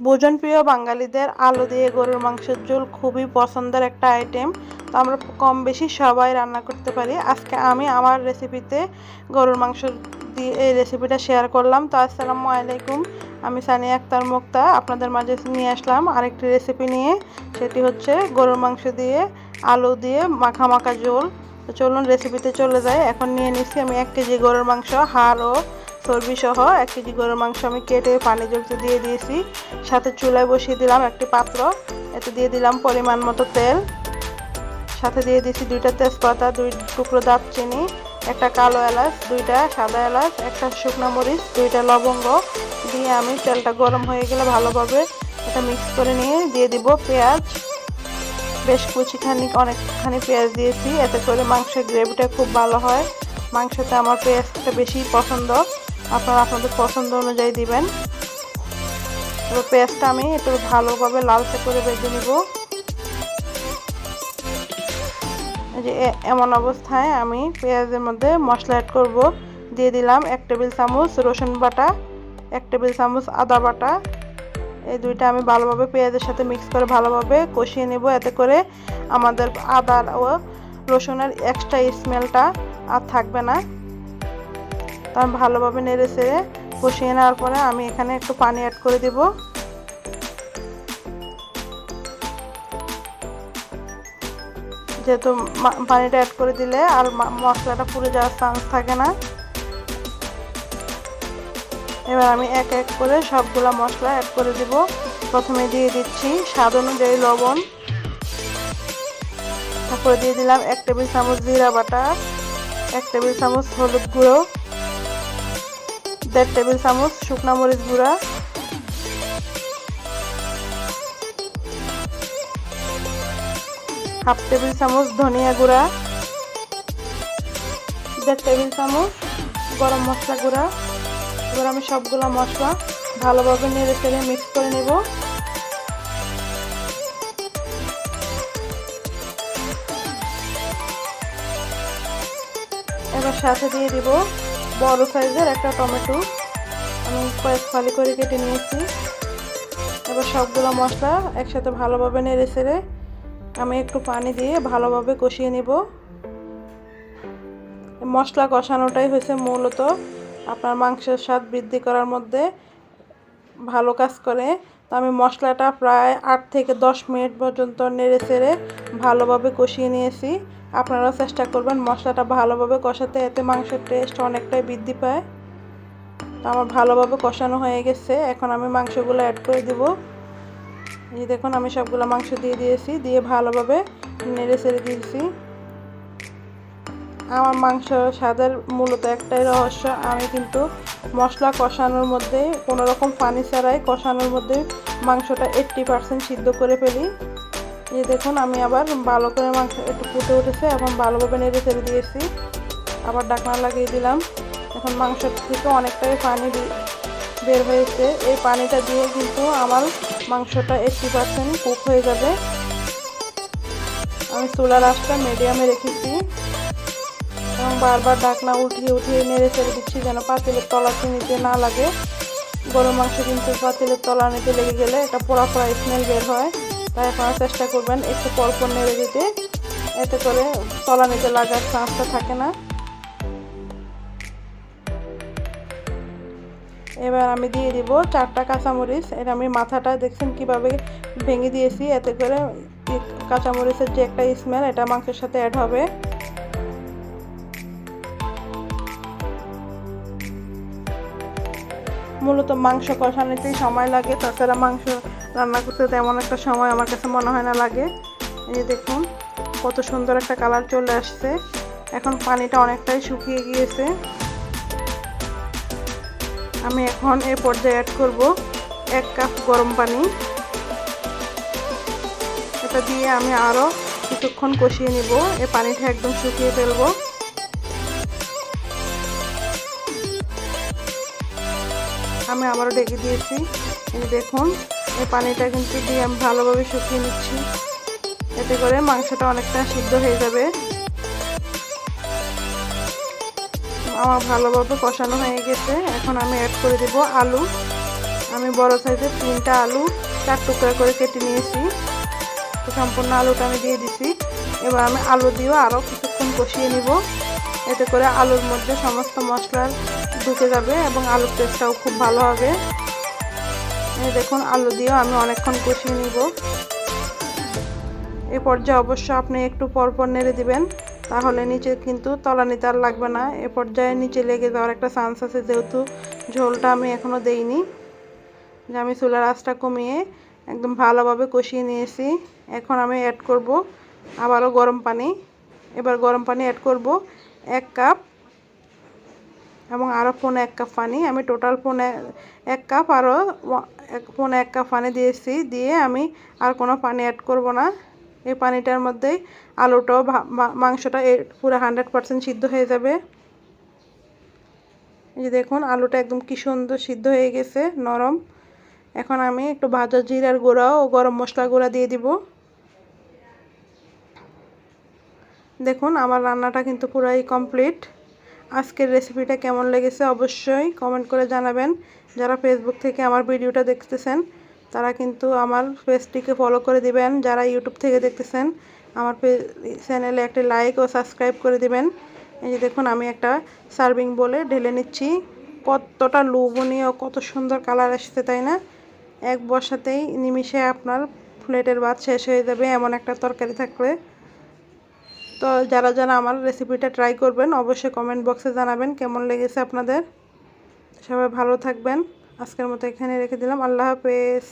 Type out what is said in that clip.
ভোজনপ্রিয় বাঙালিদের আলু দিয়ে গরুর মাংসের ঝোল খুবই পছন্দের একটা আইটেম তো আমরা কম বেশি সবাই রান্না করতে পারি। আজকে আমি আমার রেসিপিতে গরুর মাংস দিয়ে এই রেসিপিটা শেয়ার করলাম। তো আসসালামু আলাইকুম, আমি সানিয়া আক্তার মুক্তা। আপনাদের মাঝে নিয়ে আসলাম আরেকটি রেসিপি নিয়ে। সেটি হচ্ছে গরুর মাংস দিয়ে আলু দিয়ে মাখা মাখা ঝোল। তো চলুন রেসিপিতে চলে যায় এখন নিয়ে নিচ্ছি আমি এক কেজি গরুর মাংস, হাড় ও চর্বি সহ এক কেজি গরুর মাংস আমি কেটে পানি জলতে দিয়ে দিয়েছি, সাথে চুলায় বসিয়ে দিলাম একটি পাত্র, এতে দিয়ে দিলাম পরিমাণ মতো তেল, সাথে দিয়ে দিয়েছি দুইটা তেজপাতা, দুই টুকরো দারচিনি, একটা কালো এলাচ, দুইটা সাদা এলাচ, একটা শুকনো মরিচ, দুইটা লবঙ্গ, দিয়ে আমি তেলটা গরম হয়ে গেলে ভালোভাবে এটা মিক্স করে নিয়ে দিয়ে দিব পেঁয়াজ। বেশ কুচিখানি, অনেকখানি পেঁয়াজ দিয়েছি, এতে করে মাংসের গ্রেভিটা খুব ভালো হয়। মাংসতে আমার পেঁয়াজটা বেশি পছন্দ। আপনারা আপনাদের পছন্দ অনুযায়ী দিবেন। এবার পেঁয়াজটা আমি একটু ভালোভাবে লালচে করে বেজে নিব। যে এমন অবস্থায় আমি পেঁয়াজের মধ্যে মশলা অ্যাড করব। দিয়ে দিলাম এক টেবিল চামচ রসুন বাটা, এক টেবিল চামচ আদা বাটা। এই দুইটা আমি ভালোভাবে পেঁয়াজের সাথে মিক্স করে ভালোভাবে কষিয়ে নেব। এতে করে আমাদের আদা ও রসুনের এক্সট্রা স্মেলটা আর থাকবে না। তো আমি ভালোভাবে নেড়ে চেড়ে কষিয়ে নেওয়ার পরে আমি এখানে একটু পানি অ্যাড করে দেব। যেহেতু পানিটা অ্যাড করে দিলে আর মশলাটা পুড়ে যাওয়ার চান্স থাকে না। এবার আমি এক এক করে সবগুলা মশলা অ্যাড করে দিব। প্রথমে দিয়ে দিচ্ছি স্বাদ অনুযায়ী লবণ। তারপরে দিয়ে দিলাম এক টেবিল চামচ জিরা বাটা, এক টেবিল চামচ হলুদ গুঁড়ো। দেড় টেবিল চামচ, শুকনা মরিচ গুঁড়া। হাফ টেবিল চামচ ধনিয়া গুঁড়া। দেড় টেবিল চামচ গরম মশলা গুঁড়া। এবার আমি সবগুলো মশলা ভালোভাবে নেড়ে চেড়ে মিক্স করে নেব। এবার সাথে দিয়ে দিব বড় সাইজের একটা টমেটো আমি কয়েক ফালি করে কেটে নিয়েছি। এবার সবগুলো মশলা একসাথে ভালোভাবে নেড়ে সেড়ে আমি একটু পানি দিয়ে ভালোভাবে কষিয়ে নিব। মশলা কষানোটাই হয়েছে মূলত। আপনার মাংসের স্বাদ বৃদ্ধি করার মধ্যে ভালো কাজ করে, তো আমি মশলাটা প্রায় আট থেকে দশ মিনিট পর্যন্ত নেড়ে চেড়ে ভালোভাবে কষিয়ে নিয়েছি। আপনারাও চেষ্টা করবেন মশলাটা ভালোভাবে কষাতে, এতে মাংসের টেস্ট অনেকটাই বৃদ্ধি পায়। তো আমার ভালোভাবে কষানো হয়ে গেছে, এখন আমি মাংসগুলো অ্যাড করে দেবো। এই দেখুন, আমি সবগুলো মাংস দিয়ে দিয়েছি, দিয়ে ভালোভাবে নেড়ে চেড়ে দিয়েছি। আমার মাংস স্বাদের মূলত একটাই রহস্য। আমি কিন্তু মশলা কষানোর মধ্যে কোনো রকম পানি ছাড়াই কষানোর মধ্যে মাংসটা এইট্টি পারসেন্ট সিদ্ধ করে ফেলি। এই দেখুন, আমি আবার ভালো করে মাংস একটু ফুটে উঠেছে এবং ভালোভাবে নেড়ে ছেড়ে দিয়েছি। আবার ডাকনা লাগিয়ে দিলাম। এখন মাংস থেকে অনেকটাই পানি বের হয়েছে। এই পানিটা দিয়ে কিন্তু আমার মাংসটা এইট্টি পারসেন্ট কুক হয়ে যাবে। আমি চুলার আঁচটা মিডিয়ামে রেখেছি। বারবার ডাকনা উঠিয়ে উঠিয়ে নেড়ে ছেড়ে দিচ্ছি যেন পাতিলের তলাতে নিতে না লাগে। গরম মাংস কিন্তু পাতিলের তলা নিতে লেগে গেলে একটা পোড়া পোড়া স্মেল বের হয়। তাই আপনারা চেষ্টা করবেন একটু পরপর নেড়ে দিতে। এতে করে তলা নিতে লাগার চান্সটা থাকে না। এবার আমি দিয়ে দিব চারটা কাঁচামরিচ। এটা আমি মাথাটা দেখছেন কীভাবে ভেঙে দিয়েছি। এতে করে কাঁচামরিচের যে একটা স্মেল এটা মাংসের সাথে অ্যাড হবে। মূলত মাংস কষানোতেই সময় লাগে, তাছাড়া মাংস রান্না করতে তেমন একটা সময় আমার কাছে মনে হয় না লাগে। এই যে দেখুন, কত সুন্দর একটা কালার চলে আসছে। এখন পানিটা অনেকটাই শুকিয়ে গিয়েছে। আমি এখন এ পর্যায়ে অ্যাড করব এক কাপ গরম পানি। এটা দিয়ে আমি আরও কিছুক্ষণ কষিয়ে নিব। এ পানিটা একদম শুকিয়ে ফেলব। আমি আবারও ডেকে দিয়েছি। দেখুন, এই পানিটা কিন্তু দিয়ে আমি ভালোভাবে শুকিয়ে নিচ্ছি। এতে করে মাংসটা অনেকটা সিদ্ধ হয়ে যাবে। আমার ভালোভাবে কষানো হয়ে গেছে। এখন আমি অ্যাড করে দেব আলু। আমি বড় সাইজের তিনটা আলু, চার টুকরা করে কেটে নিয়েছি। সম্পূর্ণ আলুটা আমি দিয়ে দিছি। এবার আমি আলু দিয়েও আরও কিছুক্ষণ কষিয়ে নিব। এতে করে আলুর মধ্যে সমস্ত মশলা ঢুকে যাবে এবং আলুর টেস্টটাও খুব ভালো হবে। দেখুন, আলু দিয়েও আমি অনেকক্ষণ কষিয়ে নিব। এ পর্যায়ে অবশ্য আপনি একটু পরপর নেড়ে দিবেন, তাহলে নিচে কিন্তু তলানিতে আর লাগবে না। এ পর্যায়ে নিচে লেগে যাওয়ার একটা চান্স আছে, যেহেতু ঝোলটা আমি এখনও দেইনি। যে আমি চুলার আঁচটা কমিয়ে একদম ভালোভাবে কষিয়ে নিয়েছি। এখন আমি অ্যাড করব আবারও গরম পানি। এবার গরম পানি অ্যাড করব। এক কাপ এবং আরও পৌনে এক কাপ পানি। আমি টোটাল পৌনে এক কাপ আরও পৌনে এক কাপ পানি দিয়েছি। দিয়ে আমি আর কোনো পানি অ্যাড করব না। এই পানিটার মধ্যেই আলুটাও মাংসটা পুরো হান্ড্রেড পারসেন্ট সিদ্ধ হয়ে যাবে। এই যে দেখুন, আলুটা একদম কি সুন্দর সিদ্ধ হয়ে গেছে, নরম। এখন আমি একটু ভাজা জিরার গুঁড়া ও গরম মশলা গুঁড়া দিয়ে দিব। দেখুন, আমার রান্নাটা কিন্তু পুরাই কমপ্লিট আজকের রেসিপিটা কেমন লেগেছে অবশ্যই কমেন্ট করে জানাবেন। যারা ফেসবুক থেকে আমার ভিডিওটা দেখতেছেন, তারা কিন্তু আমার পেজটিকে ফলো করে দিবেন। যারা ইউটিউব থেকে দেখতেছেন, আমার চ্যানেলে একটি লাইক ও সাবস্ক্রাইব করে দিবেন। এই যে দেখুন, আমি একটা সার্ভিং বলে ঢেলে নিচ্ছি। কতটা লোভনীয়, কত সুন্দর কালার আসছে, তাই না? এক বসাতেই নিমিশে আপনার প্লেটের ভাত শেষ হয়ে যাবে, এমন একটা তরকারি থাকলে। তো যারা যারা আমার রেসিপিটা ট্রাই করবেন, অবশ্যই কমেন্ট বক্সে জানাবেন কেমন লেগেছে আপনাদের। সবাই ভালো থাকবেন। আজকের মতো এখানে রেখে দিলাম। আল্লাহ হাফেজ।